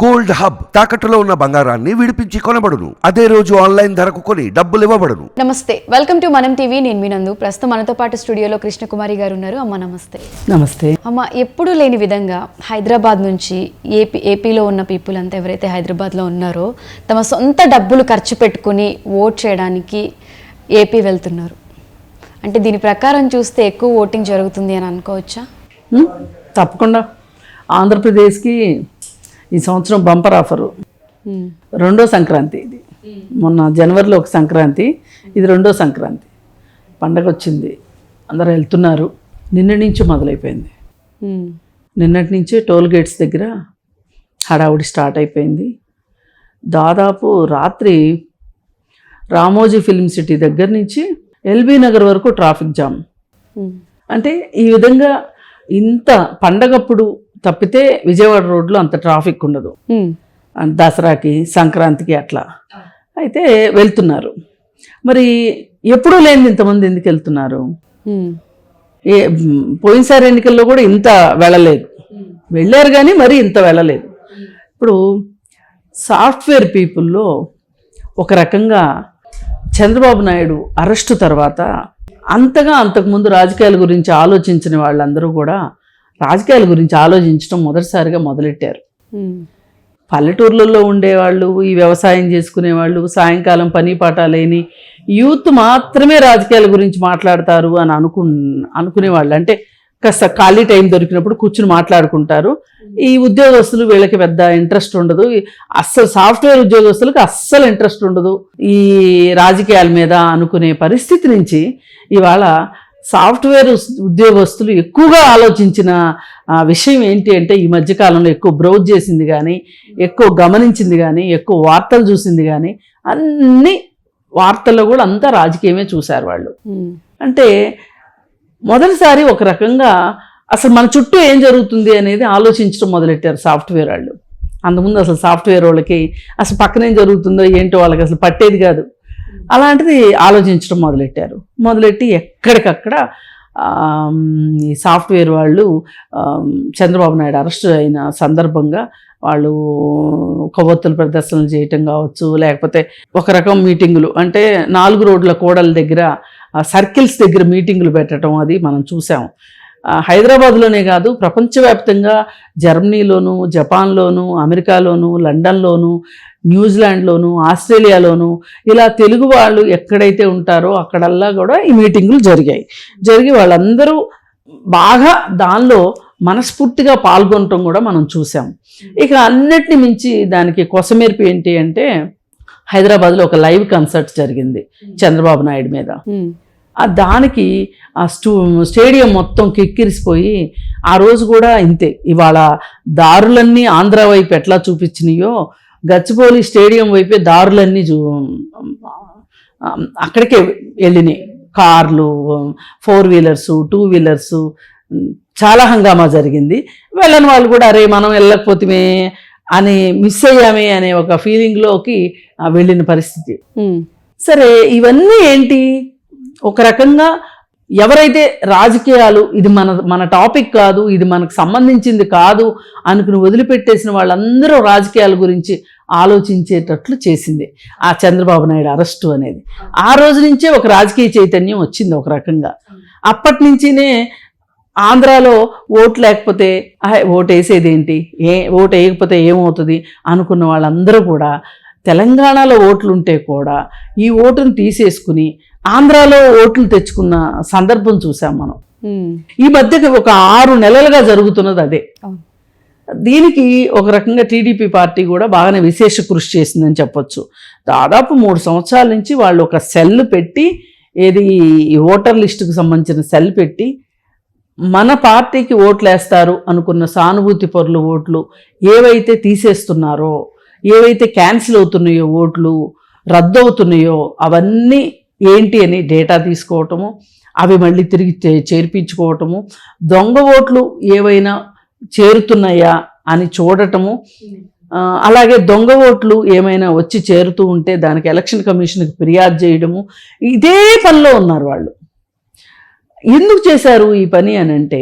Gold hub తాకట్టులో ఉన్న బంగారాన్ని విడిపించి కొనబడును. అదే రోజు ఆన్లైన్ ధరకు కొని డబ్బులు ఇవ్వబడును. నమస్తే. Welcome to Manam TV. నేను మీ నందు. ప్రస్తుతం మనతో పాటు స్టూడియోలో కృష్ణకుమారి గారు ఉన్నారు అమ్మ నమస్తే. నమస్తే. అమ్మ ఎప్పుడూ లేని విధంగా హైదరాబాద్ నుంచి ఏపీ ఏపీలో ఉన్న పీపుల్ అంతా ఎవరైతే హైదరాబాద్లో ఉన్నారో తమ సొంత డబ్బులు ఖర్చు పెట్టుకుని ఓట్ చేయడానికి ఏపీ వెళ్తున్నారు. అంటే దీని ప్రకారం చూస్తే ఎక్కువ ఓటింగ్ జరుగుతుంది అని అనుకోవచ్చా? తప్పకుండా. ఆంధ్రప్రదేశ్కి ఈ సంవత్సరం బంపర్ ఆఫరు. రెండో సంక్రాంతి ఇది. మొన్న జనవరిలో ఒక సంక్రాంతి ఇది రెండో సంక్రాంతి. పండగ వచ్చింది అందరూ వెళ్తున్నారు. నిన్న నుంచి మొదలైపోయింది. నిన్నటి నుంచే టోల్ గేట్స్ దగ్గర హడావుడి స్టార్ట్ అయిపోయింది. దాదాపు రాత్రి రామోజీ ఫిల్మ్ సిటీ దగ్గర నుంచి ఎల్బీ నగర్ వరకు ట్రాఫిక్ జామ్. అంటే ఈ విధంగా ఇంత పండగప్పుడు తప్పితే విజయవాడ రోడ్లో అంత ట్రాఫిక్ ఉండదు. దసరాకి సంక్రాంతికి అట్లా. అయితే వెళ్తున్నారు. మరి ఎప్పుడూ లేని ఇంతమంది ఎందుకు వెళ్తున్నారు? ఏ పోయినసారి ఎన్నికల్లో కూడా ఇంత వెళ్ళలేదు. వెళ్ళారు కానీ మరి ఇంత వెళ్ళలేదు. ఇప్పుడు సాఫ్ట్వేర్ పీపుల్లో ఒక రకంగా చంద్రబాబు నాయుడు అరెస్టు తర్వాత అంతగా అంతకుముందు రాజకీయాల గురించి ఆలోచించిన వాళ్ళందరూ కూడా రాజకీయాల గురించి ఆలోచించడం మొదటిసారిగా మొదలెట్టారు. పల్లెటూర్లలో ఉండేవాళ్ళు ఈ వ్యవసాయం చేసుకునేవాళ్ళు సాయంకాలం పని పాట లేని యూత్ మాత్రమే రాజకీయాల గురించి మాట్లాడతారు అని అనుకు అనుకునేవాళ్ళు. అంటే కాస్త ఖాళీ టైం దొరికినప్పుడు కూర్చుని మాట్లాడుకుంటారు. ఈ ఉద్యోగస్తులు వీళ్ళకి పెద్ద ఇంట్రెస్ట్ ఉండదు. అస్సలు సాఫ్ట్వేర్ ఉద్యోగస్తులకు అస్సలు ఇంట్రెస్ట్ ఉండదు. ఈ రాజకీయాల మీద అనుకునే పరిస్థితి నుంచి ఇవాళ సాఫ్ట్వేర్ ఉద్యోగస్తులు ఎక్కువగా ఆలోచించిన ఆ, విషయం ఏంటి అంటే ఈ మధ్యకాలంలో ఎక్కువ బ్రౌజ్ చేసింది కానీ ఎక్కువ గమనించింది కానీ ఎక్కువ వార్తలు చూసింది కానీ అన్ని వార్తల్లో కూడా అంతా రాజకీయమే చూశారు వాళ్ళు. అంటే మొదటిసారి ఒక రకంగా అసలు మన చుట్టూ ఏం జరుగుతుంది అనేది ఆలోచించడం మొదలెట్టారు సాఫ్ట్వేర్ వాళ్ళు. అంతకుముందు అసలు సాఫ్ట్వేర్ వాళ్ళకి అసలు పక్కన ఏం జరుగుతుందో ఏంటో వాళ్ళకి అసలు పట్టేది కాదు. అలాంటిది ఆలోచించడం మొదలెట్టారు. మొదలెట్టి ఎక్కడికక్కడ ఈ సాఫ్ట్వేర్ వాళ్ళు చంద్రబాబు నాయుడు అరెస్ట్ అయిన సందర్భంగా వాళ్ళు కొవ్వొత్తులు ప్రదర్శనలు చేయటం కావచ్చు లేకపోతే ఒక రకం మీటింగులు. అంటే నాలుగు రోడ్ల కోడల దగ్గర సర్కిల్స్ దగ్గర మీటింగులు పెట్టడం అది మనం చూసాం. హైదరాబాద్లోనే కాదు ప్రపంచవ్యాప్తంగా జర్మనీలోను జపాన్లోను అమెరికాలోను లండన్లోను న్యూజిలాండ్లోను ఆస్ట్రేలియాలోను ఇలా తెలుగు వాళ్ళు ఎక్కడైతే ఉంటారో అక్కడల్లా కూడా ఈ మీటింగులు జరిగాయి. జరిగి వాళ్ళందరూ బాగా దానిలో మనస్ఫూర్తిగా పాల్గొనటం కూడా మనం చూసాం ఇక అన్నిటిని మించి దానికి కొసమేర్పు ఏంటి అంటే హైదరాబాద్లో ఒక లైవ్ కన్సర్ట్ జరిగింది చంద్రబాబు నాయుడు మీద. దానికి ఆ స్టూ స్టేడియం మొత్తం కిక్కిరిసిపోయి ఆ రోజు కూడా ఇంతే. ఇవాళ దారులన్నీ ఆంధ్ర వైపు ఎట్లా చూపించినాయో గచ్చిబౌలి స్టేడియం వైపే దారులన్నీ చూ అక్కడికే వెళ్ళినాయి. కార్లు ఫోర్ వీలర్స్ టూ వీలర్స్ చాలా హంగామా జరిగింది. వెళ్ళని వాళ్ళు కూడా అరే మనం వెళ్ళకపోతే అని మిస్ అయ్యామే అనే ఒక ఫీలింగ్లోకి వెళ్ళిన పరిస్థితి. సరే ఇవన్నీ ఏంటి? ఒక రకంగా ఎవరైతే రాజకీయాలు ఇది మన మన టాపిక్ కాదు ఇది మనకు సంబంధించింది కాదు అనుకుని వదిలిపెట్టేసిన వాళ్ళందరూ రాజకీయాల గురించి ఆలోచించేటట్లు చేసింది ఆ చంద్రబాబు నాయుడు అరెస్టు అనేది. ఆ రోజు నుంచే ఒక రాజకీయ చైతన్యం వచ్చింది ఒక రకంగా. అప్పటి నుంచినే ఆంధ్రాలో ఓటు లేకపోతే ఓటు వేసేది ఏంటి ఏ ఓటు వేయకపోతే ఏమవుతుంది? అనుకున్న వాళ్ళందరూ కూడా తెలంగాణలో ఓట్లు ఉంటే కూడా ఈ ఓటును తీసేసుకుని ఆంధ్రాలో ఓట్లు తెచ్చుకున్న సందర్భం చూసాం మనం. ఈ మధ్య ఒక ఆరు నెలలుగా జరుగుతున్నది అదే. దీనికి ఒక రకంగా టీడీపీ పార్టీ కూడా బాగానే విశేష కృషి చేసిందని చెప్పొచ్చు. దాదాపు మూడు సంవత్సరాల నుంచి వాళ్ళు ఒక సెల్ పెట్టి ఏది ఈ ఓటర్ లిస్టుకు సంబంధించిన సెల్ పెట్టి మన పార్టీకి ఓట్లు వేస్తారు అనుకున్న సానుభూతి పరుల ఓట్లు ఏవైతే తీసేస్తున్నారో ఏవైతే క్యాన్సిల్ అవుతున్నాయో ఓట్లు రద్దు అవుతున్నాయో అవన్నీ ఏంటి అని డేటా తీసుకోవటము అవి మళ్ళీ తిరిగి చే- చేర్పించుకోవటము దొంగ ఓట్లు ఏవైనా చేరుతున్నాయా అని చూడటము అలాగే దొంగ ఓట్లు ఏమైనా వచ్చి చేరుతూ ఉంటే దానికి ఎలక్షన్ కమిషన్కి ఫిర్యాదు చేయడము ఇదే పనిలో ఉన్నారు వాళ్ళు. ఎందుకు చేశారు ఈ పని అని అంటే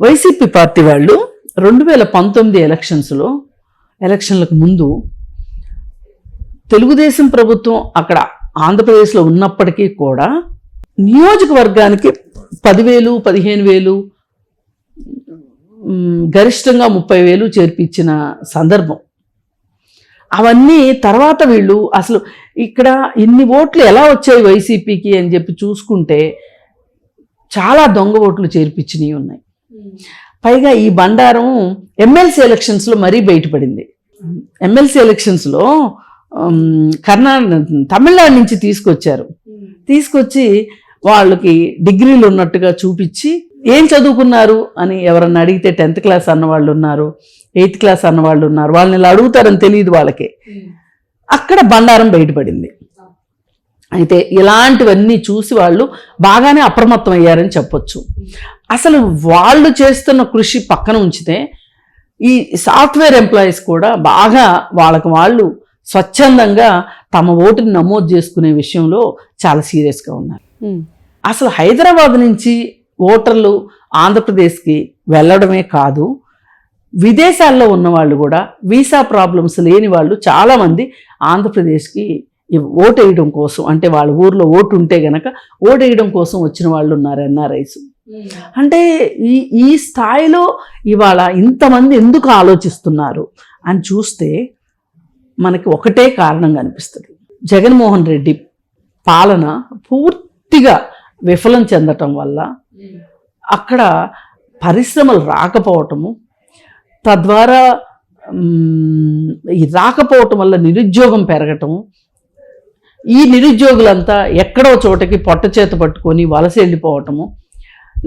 వైసీపీ పార్టీ వాళ్ళు రెండు వేల పంతొమ్మిది ఎలక్షన్స్లో ఎలక్షన్లకు ముందు తెలుగుదేశం ప్రభుత్వం అక్కడ ఆంధ్రప్రదేశ్లో ఉన్నప్పటికీ కూడా నియోజకవర్గానికి పదివేలు పదిహేను వేలు గరిష్టంగా ముప్పై వేలు చేర్పించిన సందర్భం. అవన్నీ తర్వాత వీళ్ళు అసలు ఇక్కడ ఇన్ని ఓట్లు ఎలా వచ్చాయి వైసీపీకి అని చెప్పి చూసుకుంటే చాలా దొంగ ఓట్లు చేర్పించినవి ఉన్నాయి. పైగా ఈ బండారం ఎమ్మెల్సీ ఎలక్షన్స్లో మరీ బయటపడింది. ఎమ్మెల్సీ ఎలక్షన్స్లో కర్ణాటక తమిళనాడు నుంచి తీసుకొచ్చారు. తీసుకొచ్చి వాళ్ళకి డిగ్రీలు ఉన్నట్టుగా చూపించి ఏం చదువుకున్నారు అని ఎవరన్నా అడిగితే టెన్త్ క్లాస్ అన్న వాళ్ళు ఉన్నారు ఎయిత్ క్లాస్ అన్న వాళ్ళు ఉన్నారు వాళ్ళని ఇలా అడుగుతారని తెలియదు వాళ్ళకి. అక్కడ బండారం బయటపడింది. అయితే ఇలాంటివన్నీ చూసి వాళ్ళు బాగానే అప్రమత్తం అయ్యారని చెప్పొచ్చు. అసలు వాళ్ళు చేస్తున్న కృషి పక్కన ఉంచితే ఈ సాఫ్ట్వేర్ ఎంప్లాయీస్ కూడా బాగా వాళ్ళకి వాళ్ళు స్వచ్ఛందంగా తమ ఓటుని నమోదు చేసుకునే విషయంలో చాలా సీరియస్గా ఉన్నారు. అసలు హైదరాబాద్ నుంచి ఓటర్లు ఆంధ్రప్రదేశ్కి వెళ్ళడమే కాదు విదేశాల్లో ఉన్న వాళ్ళు కూడా వీసా ప్రాబ్లమ్స్ లేని వాళ్ళు చాలామంది ఆంధ్రప్రదేశ్కి ఓటు వేయడం కోసం అంటే వాళ్ళ ఊర్లో ఓటు ఉంటే గనక ఓటు వేయడం కోసం వచ్చిన వాళ్ళు ఉన్నారు ఎన్ఆర్ఐస్ అంటే ఈ ఈ స్థాయిలో ఇవాళ ఇంతమంది ఎందుకు ఆలోచిస్తున్నారు అని చూస్తే మనకి ఒకటే కారణం కనిపిస్తుంది జగన్మోహన్ రెడ్డి పాలన పూర్తిగా విఫలం చెందటం వల్ల అక్కడ పరిశ్రమలు రాకపోవటము తద్వారా ఈ రాకపోవటం వల్ల నిరుద్యోగం పెరగటము ఈ నిరుద్యోగులంతా ఎక్కడో చోటకి పొట్ట చేత పట్టుకొని వలస వెళ్ళిపోవటము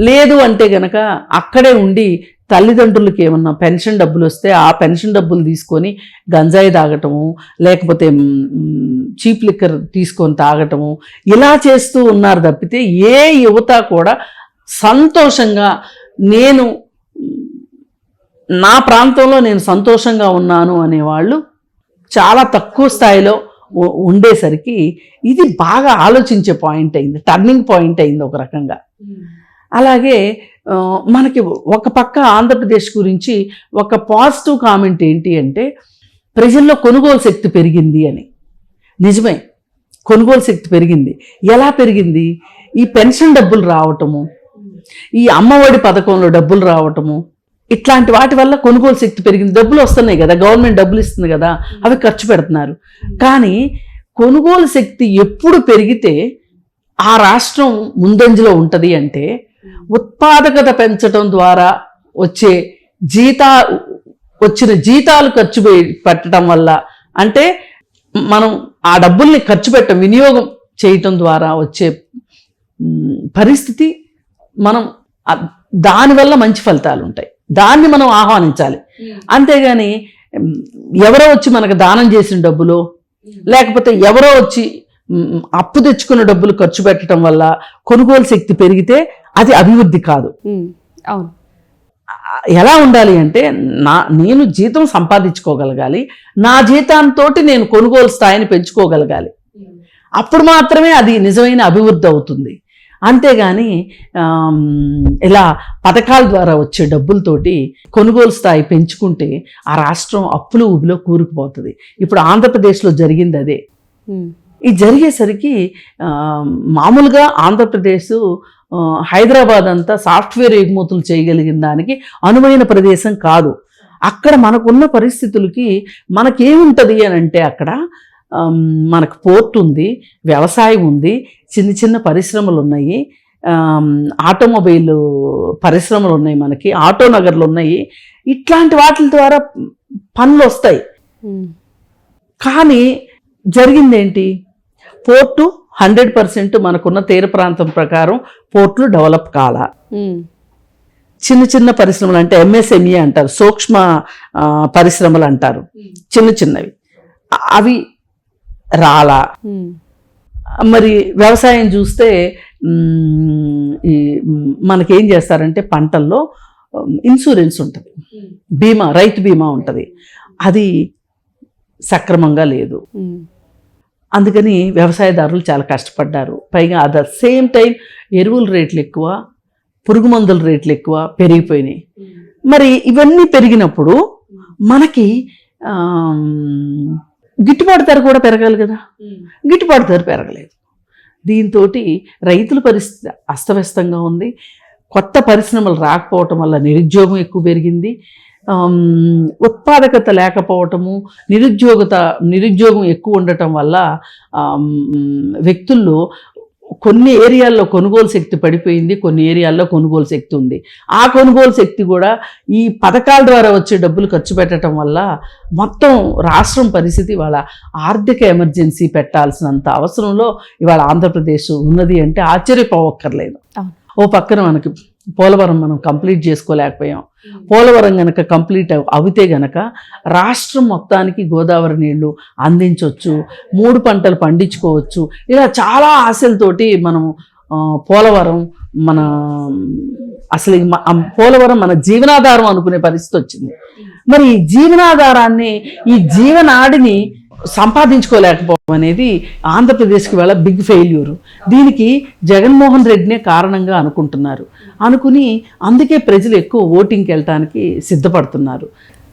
లేదు అంటే గనక అక్కడే ఉండి తల్లిదండ్రులకి ఏమన్నా పెన్షన్ డబ్బులు వస్తే ఆ పెన్షన్ డబ్బులు తీసుకొని గంజాయి తాగటము లేకపోతే చీప్ లిక్కర్ తీసుకొని తాగటము ఇలా చేస్తూ ఉన్నారు తప్పితే ఏ యువత కూడా సంతోషంగా నేను నా ప్రాంతంలో నేను సంతోషంగా ఉన్నాను అనేవాళ్ళు చాలా తక్కువ స్థాయిలో ఉండేసరికి ఇది బాగా ఆలోచించే పాయింట్ అయింది టర్నింగ్ పాయింట్ అయింది ఒక రకంగా. అలాగే మనకి ఒక పక్క ఆంధ్రప్రదేశ్ గురించి ఒక పాజిటివ్ కామెంట్ ఏంటి అంటే ప్రజల్లో కొనుగోలు శక్తి పెరిగింది అని. నిజమే కొనుగోలు శక్తి పెరిగింది. ఎలా పెరిగింది? ఈ పెన్షన్ డబ్బులు రావటము ఈ అమ్మఒడి పథకంలో డబ్బులు రావటము ఇట్లాంటి వాటి వల్ల కొనుగోలు శక్తి పెరిగింది. డబ్బులు వస్తున్నాయి కదా గవర్నమెంట్ డబ్బులు ఇస్తుంది కదా అవి ఖర్చు పెడుతున్నారు. కానీ కొనుగోలు శక్తి ఎప్పుడు పెరిగితే ఆ రాష్ట్రం ముందంజలో ఉంటుంది అంటే ఉత్పాదకత పెంచడం ద్వారా వచ్చే జీతా వచ్చిన జీతాలు ఖర్చు పెట్టడం వల్ల అంటే మనం ఆ డబ్బుల్ని ఖర్చు పెట్ట వినియోగం చేయటం ద్వారా వచ్చే పరిస్థితి మనం దానివల్ల మంచి ఫలితాలు ఉంటాయి. దాన్ని మనం ఆహ్వానించాలి. అంతేగాని ఎవరో వచ్చి మనకు దానం చేసిన డబ్బులు లేకపోతే ఎవరో వచ్చి అప్పు తెచ్చుకున్న డబ్బులు ఖర్చు పెట్టడం వల్ల కొనుగోలు శక్తి పెరిగితే అది అభివృద్ధి కాదు. అవును. ఎలా ఉండాలి అంటే నా నేను జీతం సంపాదించుకోగలగాలి నా జీతంతో నేను కొనుగోలు స్థాయిని పెంచుకోగలగాలి. అప్పుడు మాత్రమే అది నిజమైన అభివృద్ధి అవుతుంది. అంతేగాని ఇలా పథకాల ద్వారా వచ్చే డబ్బులతోటి కొనుగోలు స్థాయి పెంచుకుంటే ఆ రాష్ట్రం అప్పులు ఊబిలో కూరుకుపోతుంది. ఇప్పుడు ఆంధ్రప్రదేశ్లో జరిగింది అదే. ఇది జరిగేసరికి మామూలుగా ఆంధ్రప్రదేశ్ హైదరాబాద్ అంతా సాఫ్ట్వేర్ ఎగుమతులు చేయగలిగిన దానికి అనువైన ప్రదేశం కాదు. అక్కడ మనకున్న పరిస్థితులకి మనకేముంటుంది అని అంటే అక్కడ మనకు పోర్ట్ ఉంది వ్యవసాయం ఉంది చిన్న చిన్న పరిశ్రమలు ఉన్నాయి ఆటోమొబైల్ పరిశ్రమలు ఉన్నాయి మనకి ఆటో నగర్లు ఉన్నాయి ఇట్లాంటి వాటి ద్వారా పనులు వస్తాయి కానీ జరిగిందేంటి? పోర్టు హండ్రెడ్ పర్సెంట్ మనకున్న తీర ప్రాంతం ప్రకారం పోర్ట్లు డెవలప్ కాల. చిన్న చిన్న పరిశ్రమలు అంటే ఎంఎస్ఎంఈ అంటారు సూక్ష్మ పరిశ్రమలు అంటారు. చిన్న చిన్నవి. అవి రాలా. మరి వ్యవసాయం చూస్తే ఈ మనకేం చేస్తారంటే పంటల్లో ఇన్సూరెన్స్ ఉంటుంది. బీమా రైతు బీమా ఉంటుంది. అది సక్రమంగా లేదు. అందుకని వ్యవసాయదారులు చాలా కష్టపడ్డారు. పైగా అట్ ద సేమ్ టైం ఎరువుల రేట్లు ఎక్కువ పురుగు మందుల రేట్లు ఎక్కువ పెరిగిపోయినాయి. మరి ఇవన్నీ పెరిగినప్పుడు మనకి గిట్టుబాటు ధర కూడా పెరగాలి కదా? గిట్టుబాటు ధర పెరగలేదు. దీంతో రైతుల పరిస్థితి అస్తవ్యస్తంగా ఉంది. కొత్త పరిశ్రమలు రాకపోవటం వల్ల నిరుద్యోగం ఎక్కువ పెరిగింది. ఉత్పాదకత లేకపోవటము నిరుద్యోగత నిరుద్యోగం ఎక్కువ ఉండటం వల్ల వ్యక్తుల్లో కొన్ని ఏరియాల్లో కొనుగోలు శక్తి పడిపోయింది కొన్ని ఏరియాల్లో కొనుగోలు శక్తి ఉంది ఆ కొనుగోలు శక్తి కూడా ఈ పథకాల ద్వారా వచ్చే డబ్బులు ఖర్చు పెట్టడం వల్ల మొత్తం రాష్ట్రం పరిస్థితి ఇవాళ ఆర్థిక ఎమర్జెన్సీ పెట్టాల్సినంత అవసరంలో ఇవాళ ఆంధ్రప్రదేశ్ ఉన్నది అంటే ఆశ్చర్యపోవక్కర్లేదు. ఓ పక్కన మనకి పోలవరం మనం కంప్లీట్ చేసుకోలేకపోయాం. పోలవరం గనక కంప్లీట్ అవ్- అవితే గనక రాష్ట్రం మొత్తానికి గోదావరి నీళ్ళు అందించవచ్చు మూడు పంటలు పండించుకోవచ్చు. ఇలా చాలా ఆశలతోటి మనం పోలవరం మన అసలు పోలవరం మన జీవనాధారం అనుకునే పరిస్థితి వచ్చింది. మరి ఈ జీవనాధారాన్ని ఈ జీవనాడిని సంపాదించుకోలేకపోవడం అనేది ఆంధ్రప్రదేశ్కి వేళ బిగ్ ఫెయిల్యూర్ దీనికి జగన్మోహన్ రెడ్డినే కారణంగా అనుకుంటున్నారు. అనుకుని అందుకే ప్రజలు ఎక్కువ ఓటింగ్కి వెళ్ళటానికి సిద్ధపడుతున్నారు.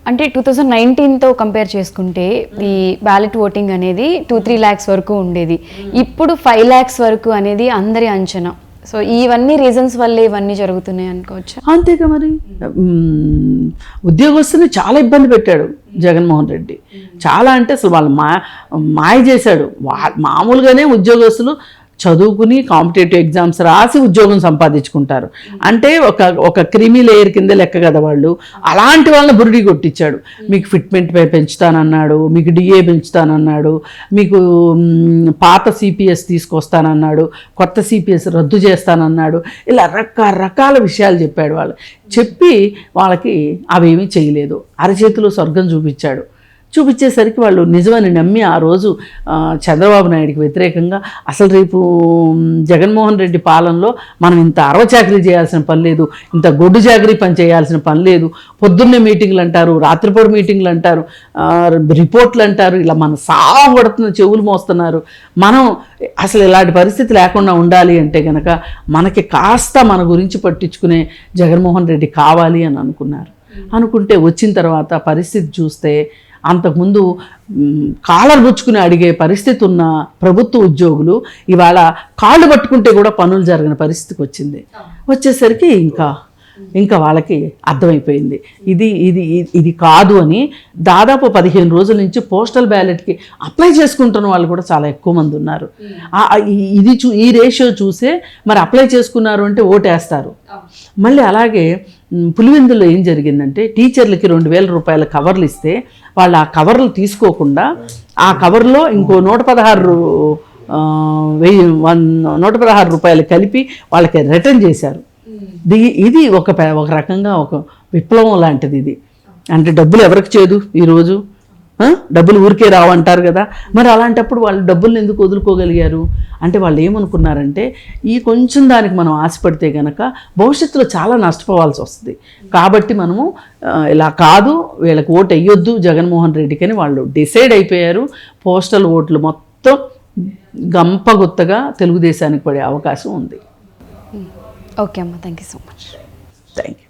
అంటే టూ థౌజండ్ నైన్టీన్తో కంపేర్ చేసుకుంటే ఈ బ్యాలెట్ ఓటింగ్ అనేది టూ త్రీ ల్యాక్స్ వరకు ఉండేది. ఇప్పుడు ఫైవ్ ల్యాక్స్ వరకు అనేది అందరి అంచనా. సో ఇవన్నీ రీజన్స్ వల్లే ఇవన్నీ జరుగుతున్నాయి అనుకోవచ్చు? అంతేగా మరి. ఉద్యోగస్తుని చాలా ఇబ్బంది పెట్టాడు జగన్మోహన్ రెడ్డి. చాలా అంటే అసలు వాళ్ళు మా మాయ చేశాడు. వా- మామూలుగానే ఉద్యోగస్తులు చదువుకుని కాంపిటేటివ్ ఎగ్జామ్స్ రాసి ఉద్యోగం సంపాదించుకుంటారు. అంటే ఒక ఒక క్రిమి లేయర్ కింద లెక్క కదా వాళ్ళు. అలాంటి వాళ్ళని బురిడి కొట్టించాడు. మీకు ఫిట్మెంట్ పెంచుతానన్నాడు మీకు డిఏ పెంచుతానన్నాడు మీకు పాత సిపిఎస్ తీసుకొస్తానన్నాడు కొత్త సిపిఎస్ రద్దు చేస్తానన్నాడు. ఇలా రకరకాల విషయాలు చెప్పాడు వాళ్ళు. చెప్పి వాళ్ళకి అవేమీ చేయలేదు. అరచేతిలో స్వర్గం చూపించాడు. చూపించేసరికి వాళ్ళు నిజమని నమ్మి ఆ రోజు చంద్రబాబు నాయుడికి వ్యతిరేకంగా అసలు రేపు జగన్మోహన్ రెడ్డి పాలనలో మనం ఇంత అరవచాకరీ చేయాల్సిన పని లేదు ఇంత గొడ్డు చాకరీ పని చేయాల్సిన పని లేదు పొద్దున్నే మీటింగ్లు అంటారు రాత్రిపూట మీటింగ్లు అంటారు రిపోర్ట్లు అంటారు ఇలా మన సాగు పడుతున్న చెవులు మోస్తున్నారు. మనం అసలు ఇలాంటి పరిస్థితి లేకుండా ఉండాలి అంటే కనుక మనకి కాస్త మన గురించి పట్టించుకునే జగన్మోహన్ రెడ్డి కావాలి అని అనుకున్నారు. అనుకుంటే వచ్చిన తర్వాత పరిస్థితి చూస్తే అంతకుముందు కాలర్ పుచ్చుకుని అడిగే పరిస్థితి ఉన్న ప్రభుత్వ ఉద్యోగులు ఇవాళ కాళ్ళు పట్టుకుంటే కూడా పనులు జరగని పరిస్థితికి వచ్చింది. వచ్చేసరికి ఇంకా ఇంకా వాళ్ళకి అర్థమైపోయింది. ఇది ఇది ఇది- కాదు అని దాదాపు పదిహేను రోజుల నుంచి పోస్టల్ బ్యాలెట్కి అప్లై చేసుకుంటున్న వాళ్ళు కూడా చాలా ఎక్కువ మంది ఉన్నారు. ఇది చూ ఈ రేషియో చూసే మరి అప్లై చేసుకున్నారు అంటే ఓటేస్తారు. మళ్ళీ అలాగే పులివెందులో ఏం జరిగిందంటే టీచర్లకి రెండు వేల రూపాయల కవర్లు ఇస్తే వాళ్ళు ఆ కవర్లు తీసుకోకుండా ఆ కవర్లో ఇంకో నూట పదహారు వెయ్యి వన్ నూట పదహారు రూపాయలు కలిపి వాళ్ళకి రిటర్న్ చేశారు. ఇది ఒక ఒక రకంగా ఒక విప్లవం లాంటిది ఇది. అంటే డబ్బులు ఎవరికి చేదు ఈరోజు? డబ్బులు ఊరికే రావు అంటారు కదా. మరి అలాంటప్పుడు వాళ్ళు డబ్బుల్ని ఎందుకు వదులుకోగలిగారు? అంటే వాళ్ళు ఏమనుకున్నారంటే ఈ కొంచెం దానికి మనం ఆశపడితే గనక భవిష్యత్తులో చాలా నష్టపోవాల్సి వస్తుంది. కాబట్టి మనము ఇలా కాదు వీళ్ళకి ఓటు వేయొద్దు జగన్మోహన్ రెడ్డికి అని వాళ్ళు డిసైడ్ అయిపోయారు. పోస్టల్ ఓట్లు మొత్తం గంపగుత్తగా తెలుగుదేశానికి పడే అవకాశం ఉంది. ఓకే అమ్మ thank you so much thank you